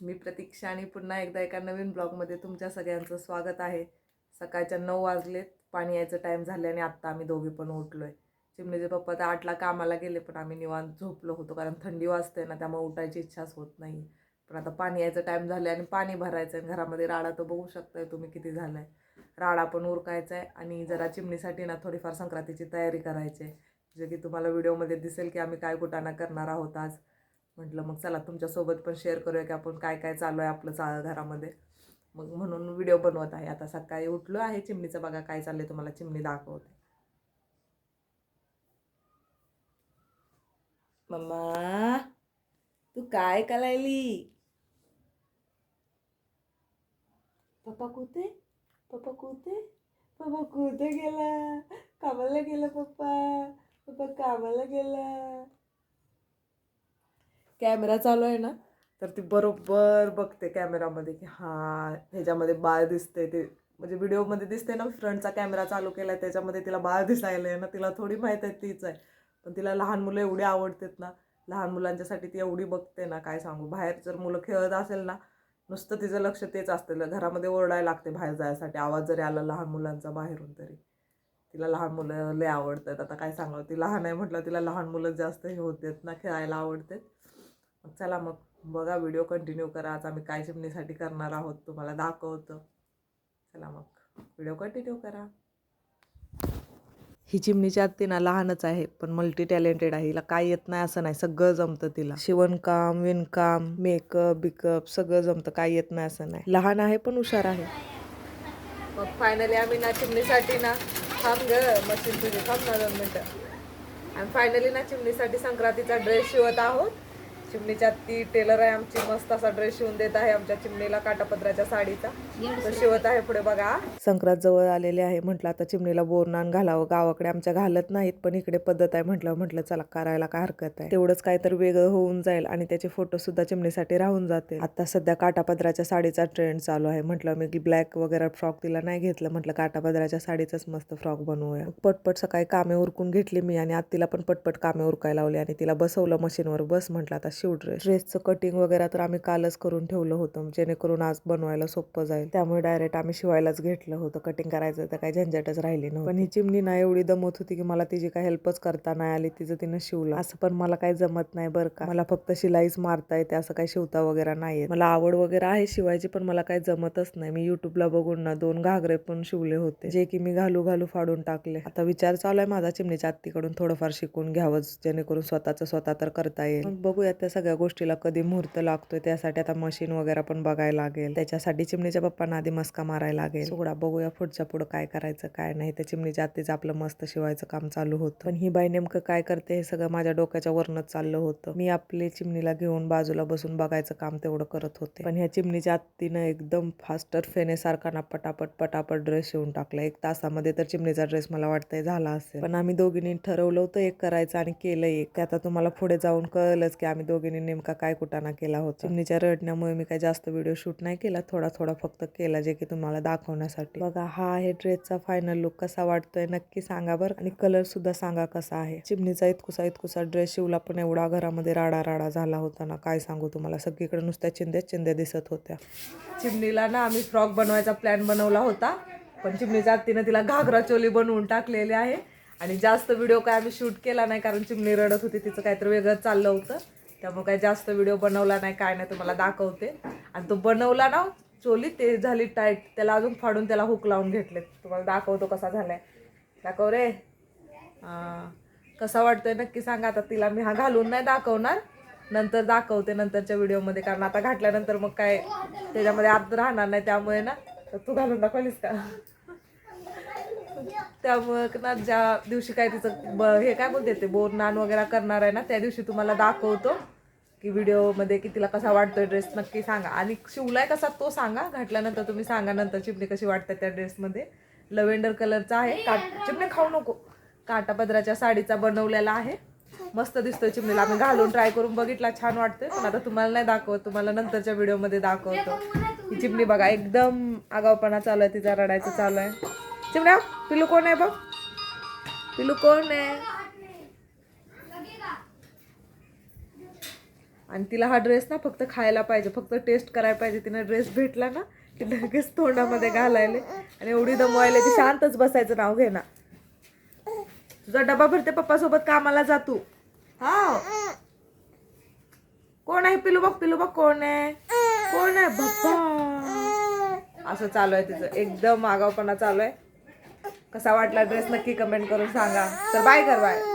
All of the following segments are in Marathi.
मी प्रतीक्षा आणि पुन्हा एकदा एका नवीन ब्लॉगमध्ये तुमच्या सगळ्यांचं स्वागत आहे. सकाळच्या नऊ वाजलेत पाणी यायचं टाईम झाले आणि आत्ता आम्ही दोघे पण उठलो आहे चिमणीचे पप्पा तर आठला कामाला गेले पण आम्ही निवांत झोपलो होतो कारण थंडी वाजते ना त्यामुळे उठायची इच्छाच होत नाही. पण आता पाणी यायचं टाईम झालं आहे आणि पाणी भरायचं आहे घरामध्ये राडा तर बघू शकताय तुम्ही किती झाला आहे राडा पण उरकायचा आहे आणि जरा चिमणीसाठी ना थोडीफार संक्रांतीची तयारी करायची आहे जे की तुम्हाला व्हिडिओमध्ये दिसेल की आम्ही काय कुटाणा करणार आहोत आज. म्हटलं मग चला तुमच्यासोबत पण शेअर करूया की आपण काय काय चालू आहे आपलं चा घरामध्ये. मग म्हणून व्हिडिओ बनवत आहे. आता सकाळी उठलो आहे चिमणीचं बघा काय चाललंय तुम्हाला चिमणी दाखवते. मम्मा तू काय करायली? पप्पा कुठे? पप्पा कुठे? पप्पा कुठे गेला? कामाला गेला पप्पा? पप्पा कामाला गेला? कॅमेरा चालू आहे ना तर ती बरोबर बघते कॅमेरामध्ये की हां ह्याच्यामध्ये बाळ दिसते ते. म्हणजे व्हिडिओमध्ये दिसते ना फ्रंटचा कॅमेरा चालू केला आहे त्याच्यामध्ये तिला बाळ दिसायला आहे ना तिला थोडी माहीत आहे तीच आहे. पण तिला लहान मुलं एवढी आवडतात ना लहान मुलांच्यासाठी ती एवढी बघते ना काय सांगू. बाहेर जर मुलं खेळत असेल ना नुसतं तिचं लक्ष तेच असतं. घरामध्ये ओरडायला लागते बाहेर जायसाठी आवाज जरी आला लहान मुलांचा बाहेरून तरी. तिला लहान मुलं लय आवडतात. आता काय सांगावं ती लहान आहे म्हटलं तिला लहान मुलं जास्त हे होतात ना खेळायला आवडतात. मग चला मग बघा व्हिडिओ कंटिन्यू करा. आज आम्ही काय चिमणीसाठी करणार आहोत तुम्हाला दाखवतो. चला मग व्हिडिओ कंटिन्यू करा. ही चिमणीची आत्ती ना लहानच आहे पण मल्टी टॅलेंटेड आहे. हिला काय येत नाही असं नाही सगळं जमतं तिला. शिवणकाम विणकाम मेकअप बिकअप सगळं जमतं काय येत नाही असं नाही. लहान आहे पण हुशार आहे. मग फायनली आम्ही ना चिमणीसाठी ना थांब ग मशीन तुझी थांब ना दोन मिनटं. आणि फायनली ना चिमणीसाठी संक्रांतीचा ड्रेस शिवत आहोत. चिमणीच्या ती टेलर आहे आमची मस्त असा ड्रेस शिवून देत आहे आमच्या चिमणीला काटापत्राच्या साडीचा. तर शिवत आहे पुढे बघा. संक्रांत जवळ आलेले आहे म्हटलं आता चिमणीला बोरनान घालावं गावाकडे आमच्या घालत नाहीत पण इकडे पद्धत आहे म्हटलं म्हटलं चला करायला काय हरकत आहे. तेवढंच काय तर वेगळं होऊन जाईल आणि त्याचे फोटो सुद्धा चिमणीसाठी राहून जाते आता सध्या काटापदराच्या साडीचा ट्रेंड चालू आहे म्हटलं मी की ब्लॅक वगैरे फ्रॉक तिला नाही घेतलं म्हटलं काटापदराच्या साडीचाच मस्त फ्रॉक बनवूया. पटपट सकाळी कामे उरकून घेतली मी आणि आत्तीला पण पटपट कामे उरकायला लावली आणि तिला बसवलं मशीनवर बस म्हटलं आता शिव ड्रेस ड्रेसचं कटिंग वगैरे तर आम्ही कालच करून ठेवलं होतं. जेणेकरून आज बनवायला सोपं जाईल. त्यामुळे डायरेक्ट आम्ही शिवायलाच घेतलं होतं. कटिंग करायचं तर काही झंझटच राहिली नव्हती. पण ही चिमणी ना एवढी दमत होती की मला तिची काही हेल्पच करता नाही आली. तिचं तिनं शिवलं. असं पण मला काही जमत नाही बरं का. मला फक्त शिलाईच मारता येते. असं काही शिवता वगैरे नाही मला आवड वगैरे आहे शिवायची पण मला काही जमतच नाही. मी युट्यूबला बघून ना दोन घागरे पण शिवले होते. जे की मी घालू घालू फाडून टाकले. आता विचार चालू आहे माझा चिमणीच्या आत्तीकडून थोडंफार शिकून घ्यावं जेणेकरून स्वतःच स्वतः तर करता येईल. बघूया त्या सगळ्या गोष्टीला कधी मुहूर्त लागतोय त्यासाठी आता मशीन वगैरे पण बघायला लागेल. त्याच्यासाठी चिमणीच्या पप्पांना आधी मस्का मारायला लागेल. सोडा बघूया पुढच्या पुढं काय करायचं काय नाही. त्या चिमणीच्या आत्तीचं आपलं मस्त शिवायचं काम चालू होतं. पण ही बाई नेमकं काय करते हे सगळं माझ्या डोक्याच्या वरनच चाललं होतं. मी आपली चिमणीला घेऊन बाजूला बसून बघायचं काम तेवढं करत होते. पण ह्या चिमणीच्या आत्तीनं एकदम फास्टर फेनेसारखा ना पटापट पटापट ड्रेस शिवून टाकला. एक तासामध्ये तर चिमणीचा ड्रेस मला वाटतंय झाला असेल. पण आम्ही दोघींनी ठरवलं होतं एक करायचं आणि केलं एक. ते आता तुम्हाला पुढे जाऊन कळलंच की आम्ही दोघींनी नेमका काय कुटाणा केला होता? चिमणीच्या रडण्यामुळे मी काय जास्त व्हिडिओ शूट नाही केला थोडा थोडा फक्त केला जे की तुम्हाला दाखवण्यासाठी. बघा हा आहे ड्रेसचा फायनल लुक कसा वाटतोय नक्की सांगा बरं. आणि कलर सुद्धा सांगा कसा आहे. चिमणीचा इतकुसा इतकुसा ड्रेस शिवला पण एवढा घरामध्ये राडा राडा झाला होता ना काय सांगू तुम्हाला? सगळीकडे नुसत्या चिंध्या चिंध्या दिसत होत्या. चिमणीला ना आम्ही फ्रॉक बनवायचा प्लॅन बनवला होता पण चिमणीच्या आत्तीनं तिला घागरा चोली बनवून टाकलेली आहे. आणि जास्त व्हिडिओ काय आम्ही शूट केला नाही कारण चिमणी रडत होती तिचं काहीतरी वेगळं चाललं होतं. त्यामुळे काही जास्त व्हिडिओ बनवला नाही काय नाही तुम्हाला दाखवते. आणि तो बनवला ना चोली ते झाली टाईट त्याला अजून फाडून त्याला हुक लावून घेतले तुम्हाला दाखवतो कसा झालाय. दाखव रे. कसा वाटतोय नक्की सांगा. आता तिला मी हा घालून नाही दाखवणार. नंतर दाखवते नंतरच्या व्हिडिओमध्ये कारण आता घातल्यानंतर मग काय त्याच्यामध्ये आत राहणार नाही त्यामुळे ना. तर तू घालून दाखवलीस का? त्यामुळं ना ज्या दिवशी काय तिचं ब हे काय बोलते ते बोर नान वगैरे करणार आहे ना त्या दिवशी तुम्हाला दाखवतो की व्हिडिओमध्ये की तिला कसा वाटतोय ड्रेस नक्की सांगा. आणि शिवलाय कसा तो सांगा घातल्यानंतर तुम्ही सांगा नंतर चिमणी कशी वाटते त्या ड्रेसमध्ये लव्हेंडर कलरचा आहे. काट चिमणी खाऊ नको. काटापदराच्या साडीचा बनवलेला आहे. मस्त दिसतोय चिमणीला. आम्ही घालून ट्राय करून बघितला छान वाटतोय. पण आता तुम्हाला नाही दाखवत. तुम्हाला नंतरच्या व्हिडिओमध्ये दाखवतो. ही चिमणी बघा एकदम आगावपणा चालू आहे तिचा रडायचं चालू आहे. चिमण्या पिलू कोण आहे बघ पिलू कोण आहे आणि तिला हा ड्रेस ना फक्त खायला पाहिजे. फक्त टेस्ट करायला पाहिजे. तिनं ड्रेस भेटला ना की लगेच तोंडामध्ये घालायले. आणि एवढी दमवायला ती शांतच बसायचं नाव घे ना. तुझा डबा भरते पप्पा सोबत कामाला जा तू. हा. कोण आहे पिलू बघ पिलू बघ कोण आहे. कोण आहे? बाप्पा. असं चालू आहे तिचं. एकदम आगावपणा चालू आहे. कसा वाटला ड्रेस नक्की कमेंट करून सांगा. तर बाय कर बाय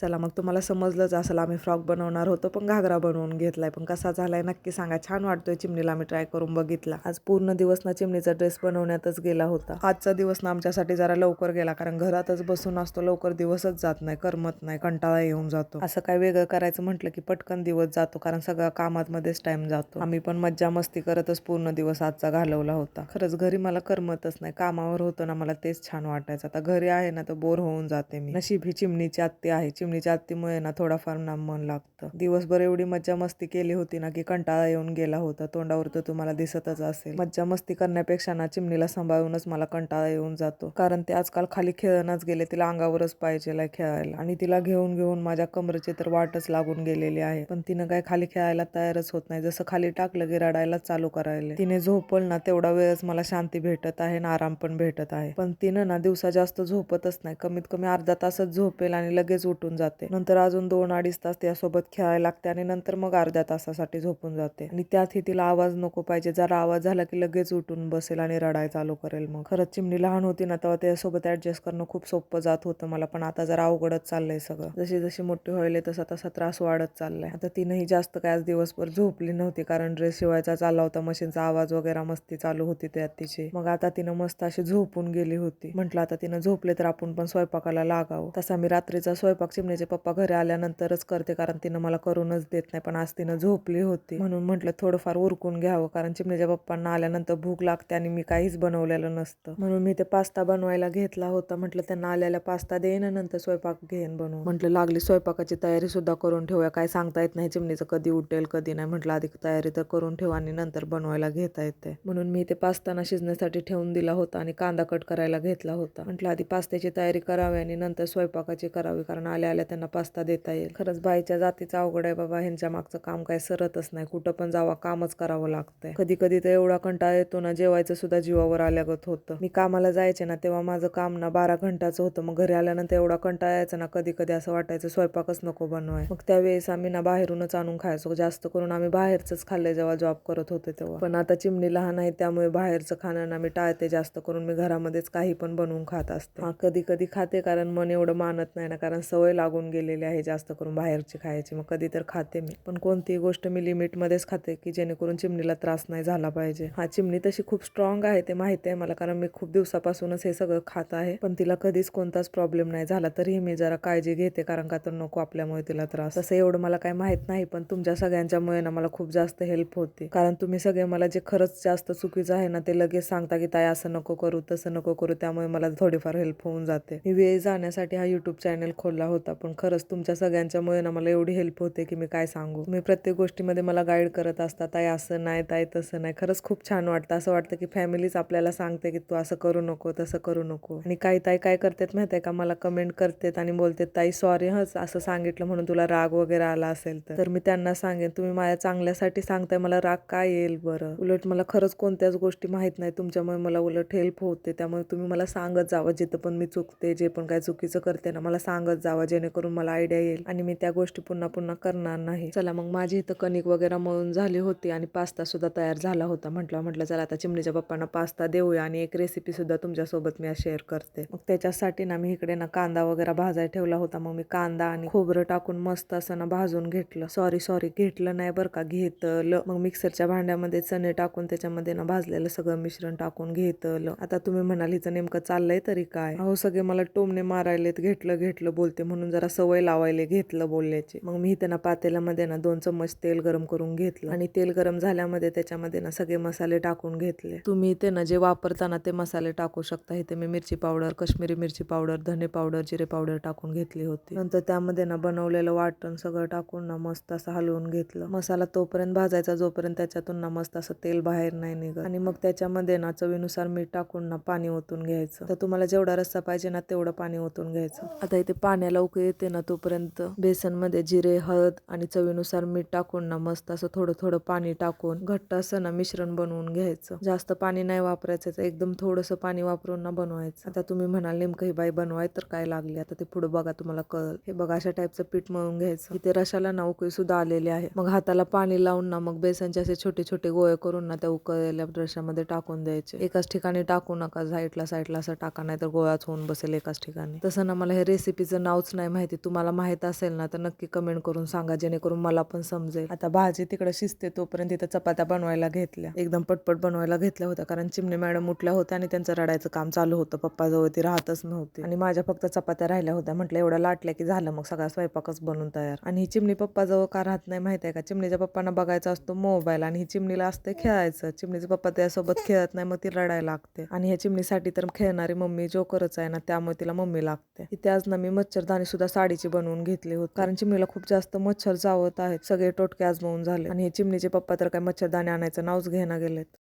चला मग तुम्हाला समजलंच असेल आम्ही फ्रॉक बनवणार होतो पण घागरा बनवून घेतलाय. पण कसा झालाय नक्की सांगा. छान वाटतोय चिमणीला आम्ही ट्राय करून बघितला. आज पूर्ण दिवस ना चिमणीचा ड्रेस बनवण्यातच गेला होता. आजचा दिवस ना आमच्यासाठी जरा लवकर गेला कारण घरातच बसून असतो लवकर दिवसच जात नाही करमत नाही कंटाळा येऊन जातो. असं काय वेगळं करायचं म्हटलं की पटकन दिवस जातो कारण सगळ्या कामात मध्येच टाइम जातो. आम्ही पण मज्जा मस्ती करतच पूर्ण दिवस आजचा घालवला होता. खरंच घरी मला करमतच नाही. कामावर होतं ना मला तेच छान वाटायचं. आता घरी आहे ना तर बोर होऊन जाते मी. नशीब ही चिमणीची आत्ती आहे. चिमणीच्या आत्तीमुळे ना थोडाफार ना मन लागतं. दिवसभर एवढी मज्जा मस्ती केली होती ना की कंटाळा येऊन गेला होता. तोंडावर तर तुम्हाला दिसतच असेल. मज्जा मस्ती करण्यापेक्षा ना चिमणीला सांभाळूनच मला कंटाळा येऊन जातो. कारण ते आजकाल खाली खेळणच गेले तिला अंगावरच पाहिजे खेळायला. आणि तिला घेऊन घेऊन माझ्या कमरेची तर वाटच लागून गेलेली आहे. पण तिनं काय खाली खेळायला तयारच होत नाही. जसं खाली टाकलं की रडायला चालू करायला. तिने झोपल ना तेवढा वेळच मला शांती भेटत आहे ना आराम पण भेटत आहे. पण तिनं ना दिवसा जास्त झोपतच नाही. कमीत कमी अर्धा तासच झोपेल आणि लगेच उठून जाते. नंतर अजून दोन अडीच तास त्यासोबत खेळायला लागते आणि नंतर मग अर्ध्या तासासाठी झोपून जाते. आणि त्यातही तिला आवाज नको पाहिजे. जरा आवाज झाला की लगेच उठून बसेल आणि रडाय चालू करेल मग. खरंच चिमणी लहान होती ना तेव्हा त्यासोबत ऍडजस्ट करणं खूप सोपं जात होतं मला पण आता जरा अवघडच चाललंय सगळं. जशी जशी मोठी होईल तसा तसा त्रास वाढत चाललाय. आता तिनंही जास्त काय आज दिवसभर झोपली नव्हती कारण ड्रेस शिवायचा चालला होता मशीनचा आवाज वगैरे मस्ती चालू होती त्यात तिची मग आता तिनं मस्त अशी झोपून गेली होती. म्हटलं आता तिनं झोपले तर आपण पण स्वयंपाकाला लागावं. तसा मी रात्रीचा स्वयंपाक चिमणीचे पप्पा घरी आल्यानंतरच करते कारण तिनं मला करूनच देत नाही पण आज तिनं झोपली होती. म्हणून म्हटलं थोडंफार उरकून घ्यावं कारण चिमणीच्या पप्पांना आल्यानंतर भूक लागते आणि मी काहीच बनवलेलं नसतं. म्हणून मी ते पास्ता बनवायला घेतला होता. म्हटलं त्यांना आल्याला पास्ता देईन नंतर स्वयंपाक घेईन बनवून. म्हटलं लागली स्वयंपाकाची तयारी सुद्धा करून ठेवूया. काय सांगता येत नाही चिमणीचं कधी उठेल कधी नाही. म्हटलं आधी तयारी तर करून ठेवा आणि नंतर बनवायला घेता येते. म्हणून मी ते पास्ताना शिजण्यासाठी ठेवून दिला होता आणि कांदा कट करायला घेतला होता. म्हटलं आधी पास्त्याची तयारी करावी आणि नंतर स्वयंपाकाची करावी कारण आल्या आल्या त्यांना पास्ता देता येईल. खरंच बाईच्या जातीचा अवघड आहे बाबा. ह्यांच्या मागचं काम काय सरतच नाही. कुठं पण जावा कामच करावं लागतंय. कधी कधी तर एवढा कंटाळा येतो ना जेवायचं सुद्धा जीवावर आल्यागत होतं. मी कामाला जायचे ना तेव्हा माझं काम ना बारा घंटाचं होतं. मग घरी आल्यानंतर एवढा कंटाळा यायचा ना कधी कधी असं वाटायचं स्वयंपाकच नको बनवाय. मग त्यावेळेस आम्ही ना बाहेरूनच आणून खायचो. जास्त करून आम्ही बाहेरच खाल्लंय जेव्हा जॉब करत होते तेव्हा. पण आता चिमणी लहान आहे त्यामुळे बाहेरचं खाणं ना मी टाळते जास्त करून. मी घरामध्येच काही पण बनवून खात असते. कधी कधी खाते कारण मन एवढं मानत नाही ना कारण सवय लागून गेलेली आहे जास्त करून बाहेरची खायची मग कधी तर खाते मी. पण कोणतीही गोष्ट मी लिमिटमध्येच खाते की जेणेकरून चिमणीला त्रास नाही झाला पाहिजे. हा चिमणी तशी खूप स्ट्रॉंग आहे ते माहिती आहे मला कारण मी खूप दिवसापासूनच हे सगळं खात आहे. पण तिला कधीच कोणताच प्रॉब्लेम नाही झाला तरीही मी जरा काळजी घेते कारण का तर नको आपल्यामुळे तिला त्रास. तसं एवढं मला काही माहीत नाही पण तुमच्या सगळ्यांच्यामुळे ना मला खूप जास्त हेल्प होते. कारण तुम्ही सगळे मला जे खरंच जास्त चुकीचं आहे ना ते लगेच सांगता की ताई असं नको करू तसं नको करू त्यामुळे मला थोडीफार हेल्प होऊन जाते. मी वेळ जाण्यासाठी हा युट्यूब चॅनल खोलला होता. पण खरंच तुमच्या सगळ्यांच्यामुळे ना मला एवढी हेल्प होते की मी काय सांगू? तुम्ही प्रत्येक गोष्टीमध्ये मला गाईड करत असता ताई असं नाही ताई तसं नाही. खरंच खूप छान वाटतं. असं वाटतं की फॅमिलीच आपल्याला सांगते की तू असं करू नको तसं करू नको. आणि काही ताई काय करतात माहिती आहे का? मला कमेंट करतात आणि बोलतात ताई सॉरी हच असं सांगितलं म्हणून तुला राग वगैरे आला असेल तर. मी त्यांना सांगेन तुम्ही माझ्या चांगल्यासाठी सांगताय मला राग काय येईल बरं? उलट मला खरंच कोणत्याच गोष्टी माहीत नाही. तुमच्यामुळे मला उलट हेल्प होते. त्यामुळे तुम्ही मला सांगत जावं जिथं पण मी चुकते जे पण काय चुकीचं करते ना मला सांगत जावं जेणेकरून मला आयडिया येईल आणि मी त्या गोष्टी पुन्हा पुन्हा करणार नाही. चला मग माझी इथं कणिक वगैरे मळून झाली होती आणि पास्ता सुद्धा तयार झाला होता. म्हटलं म्हटलं चला आता चिमणीच्या पप्पांना पास्ता देऊया आणि एक रेसिपी सुद्धा तुमच्यासोबत मी शेअर करते. मग त्याच्यासाठी ना मी इकडे ना कांदा वगैरे भाजायला ठेवला होता. मग मी कांदा आणि खोबरं टाकून मस्त असं ना भाजून घेतलं. सॉरी सॉरी घेतलं नाही बरं का. घेतलं. मग मिक्सरच्या भांड्यामध्ये चणे टाकून त्याच्यामध्ये ना भाजलेलं सगळं मिश्रण टाकून घेतलं. आता तुम्ही म्हणाल हिचं नेमकं चाललंय तरी काय? अहो सगळे मला टोमने मारायलेत. घेतलं घेतलं बोलते म्हणून. जरा सवय लावायला घेतलं बोलल्याची मग मी त्यांना पातेल्यामध्ये ना दोन चम्मच तेल गरम करून घेतलं. आणि तेल गरम झाल्यामध्ये त्याच्यामध्ये ना सगळे मसाले टाकून घेतले. तुम्ही ते ना जे वापरताना ते मसाले टाकू शकता. इथे मी मिरची पावडर काश्मीरी मिरची पावडर धने पावडर जिरे पावडर टाकून घेतली होती. नंतर त्यामध्ये ना बनवलेलं वाटण सगळं टाकून ना मस्त असं हलवून घेतलं. मसाला तोपर्यंत भाजायचा जोपर्यंत त्याच्यातून ना मस्त असं तेल बाहेर नाही निघत. आणि मग त्याच्यामध्ये ना चवीनुसार मीठ टाकून ना पाणी ओतून घ्यायचं. तर तुम्हाला जेवढा रस्सा पाहिजे ना तेवढं पाणी ओतून घ्यायचं. आता इथे पाण्याला लवकर येते ना तोपर्यंत. बेसनमध्ये जिरे हळद आणि चवीनुसार मीठ टाकून ना मस्त असं थोडं थोडं पाणी टाकून घट्ट असं ना मिश्रण बनवून घ्यायचं. जास्त पाणी नाही वापरायचं एकदम थोडंसं पाणी वापरून ना बनवायचं. आता तुम्ही म्हणाल नेमकं ही बाई बनवाय तर काय लागले? आता ते पुढे बघा तुम्हाला कळल. हे बघा अशा टाईपचं पीठ मळून घ्यायचं. इथे रशाला ना उकळी सुद्धा आलेली आहे. मग हाताला पाणी लावून ना मग बेसनचे असे छोटे छोटे गोळे करून ना त्या उकळलेल्या रशामध्ये टाकून द्यायचे. एकाच ठिकाणी टाकू नका. साईडला साईडला असं टाका नाही तर गोळाच होऊन बसेल एकाच ठिकाणी. तसं ना मला हे रेसिपीचं नाव नावच नाही माहिती. तुम्हाला माहीत असेल ना तर नक्की कमेंट करून सांगा जेणेकरून मला पण समजेल. आता भाजी तिकडे शिजते तोपर्यंत तिथं चपात्या बनवायला घेतल्या. एकदम पटपट बनवायला घेतल्या होत्या कारण चिमणी मॅडम उठल्या होत्या आणि त्यांचं रडायचं काम चालू होतं. पप्पाजवळ ती राहतच नव्हती. आणि माझ्या फक्त चपात्या राहिल्या होत्या. म्हटलं एवढ्या लाटल्या की झालं मग सगळा स्वयंपाकच बनून तयार. आणि ही चिमणी पप्पाजवळ का राहत नाही माहिती आहे का? चिमणीच्या पप्पांना बघायचा असतो मोबाईल आणि ही चिमणीला असते खेळायचं. चिमणीचे पप्पा त्यासोबत खेळत नाही मग ती रडायला लागते. आणि ह्या चिमणीसाठी तर खेळणारी मम्मी जोकरच आहे ना त्यामुळे तिला मम्मी लागते. इथे आज ना मी मच्छरदाणी सुद्धा साडीची बनवून घेतली होती. कारण चिमणीला खूप जास्त मच्छर चावत आहेत. सगळे टोटके आजमावून झाले. आणि हे चिमणीचे पप्पा तर काय मच्छरदाणी आणायचं नावच घेणं गेलेत.